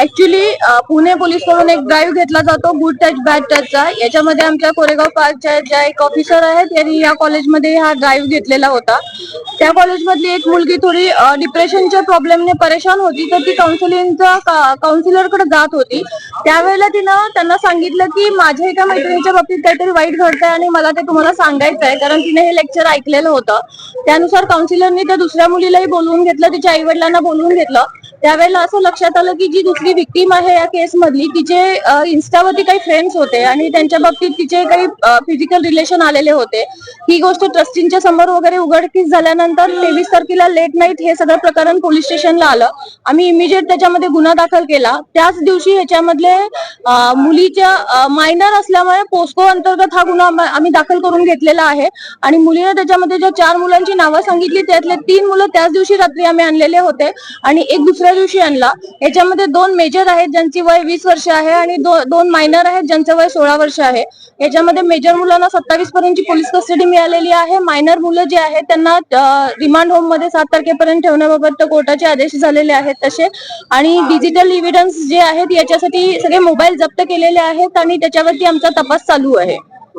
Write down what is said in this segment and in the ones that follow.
Actually Pune पोलीसकडून एक drive घेतला जातो गुड टच बॅड टचचा याच्यामध्ये आमच्या कोरेगाव पार्कच्या ज्या एक ऑफिसर आहेत त्यांनी या कॉलेजमध्ये हा ड्राईव्ह घेतलेला होता. त्या कॉलेजमधली एक मुलगी थोडी डिप्रेशनच्या प्रॉब्लेमने परेशान होती तर ती काउन्सिलिंगचा काउन्सिलरकडे जात होती. त्यावेळेला तिनं त्यांना सांगितलं की माझ्या एका मैत्रिणीच्या बाबतीत काहीतरी वाईट घडतंय आणि मला ते तुम्हाला सांगायचं आहे कारण तिने हे लेक्चर ऐकलेलं होतं. त्यानुसार काउन्सिलरनी त्या दुसऱ्या मुलीलाही बोलवून घेतलं तिच्या आई वडिलांना बोलवून घेतलं. त्यावेळेला असं लक्षात आलं की जी दुसरी विक्टीम आहे या केस मधली तिचे इन्स्टावरती काही फ्रेंड्स होते आणि त्यांच्या बाबतीत तिचे काही फिजिकल रिलेशन आलेले होते. ही गोष्ट ट्रस्टींच्या समोर वगैरे उघडकीस झाल्यानंतर तेवीस तारखेला लेट नाईट हे सगळं प्रकरण पोलीस स्टेशनला आलं. आम्ही इमिजिएट त्याच्यामध्ये गुन्हा दाखल केला. त्याच दिवशी ह्याच्यामधले मुलीच्या मायनर असल्यामुळे पोस्को अंतर्गत हा गुन्हा आम्ही दाखल करून घेतलेला आहे. आणि मुलीने त्याच्यामध्ये ज्या चार मुलांची नावं सांगितली त्यातले तीन मुलं त्याच दिवशी रात्री आम्ही आणलेले होते. आणि एक दुसऱ्या दिवशी आणला. याच्यामध्ये दोन मेजर आहेत ज्यांची वय वीस वर्ष आहे आणि दो- दोन मायनर आहेत ज्यांचं वय सोळा वर्ष आहे. याच्यामध्ये मेजर मुलांना सत्तावीस पर्यंतची पोलीस कस्टडी मिळालेली आहे. मायनर मुलं जे आहेत त्यांना रिमांड होममध्ये सात तारखेपर्यंत ठेवण्याबाबत कोर्टाचे आदेश झालेले आहेत तसे. आणि डिजिटल इव्हिडन्स जे आहेत याच्यासाठी सगळे मोबाईल जप्त केलेले आहेत आणि त्याच्यावरती आमचा तपास चालू आहे.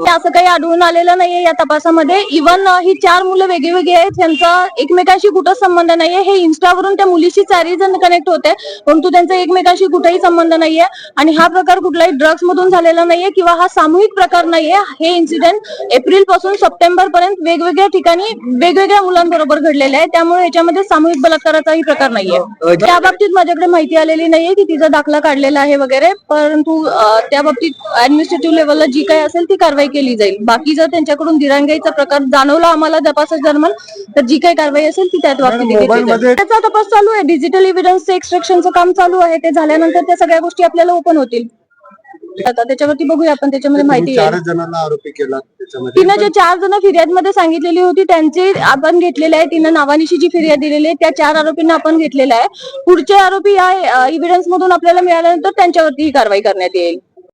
असं काही आढळून आलेलं नाहीये या तपासामध्ये. इव्हन ही चार मुलं वेगळी वेगळी आहेत त्यांचा एकमेकांशी कुठं संबंध नाहीये. हे इन्स्टावरून त्या मुलीशी चारही जण कनेक्ट होते परंतु त्यांचा एकमेकांशी कुठेही संबंध नाहीये. आणि हा प्रकार कुठलाही ड्रग्ज मधून झालेला नाहीये किंवा हा सामूहिक प्रकार नाहीये. हे इन्सिडेंट एप्रिलपासून सप्टेंबर पर्यंत वेगवेगळ्या ठिकाणी वेगवेगळ्या मुलांबरोबर घडलेले आहे. त्यामुळे याच्यामध्ये सामूहिक बलात्काराचाही प्रकार नाहीये. त्या बाबतीत माझ्याकडे माहिती आलेली नाहीये की तिचा दाखला काढलेला आहे वगैरे परंतु त्या बाबतीत ऍडमिनिस्ट्रेटिव्ह लेवलला जी काही असेल ती कारवाई केली जाईल. बाकी जर त्यांच्याकडून दिरांगाईचा प्रकार जाणवला आम्हाला तपासाच्या दरम्यान तर जी काही कारवाई असेल ती त्यात त्याचा तपास चालू आहे. डिजिटल इव्हिडन्सचं एक्स्ट्रॅक्शनचं काम चालू आहे. ते झाल्यानंतर त्या सगळ्या गोष्टी आपल्याला ओपन होतील. आता त्याच्यावरती बघूया आपण. त्याच्यामध्ये माहिती आरोपी केला तिनं जे चार जण फिर्यादमध्ये सांगितलेली होती त्यांचे आपण घेतलेले आहे. तिनं नावानिशी जी फिर्याद दिलेली आहे त्या चार आरोपींना आपण घेतलेला आहे. पुढचे आरोपी या इव्हिडन्स मधून आपल्याला मिळाल्यानंतर त्यांच्यावरती ही कारवाई करण्यात येईल.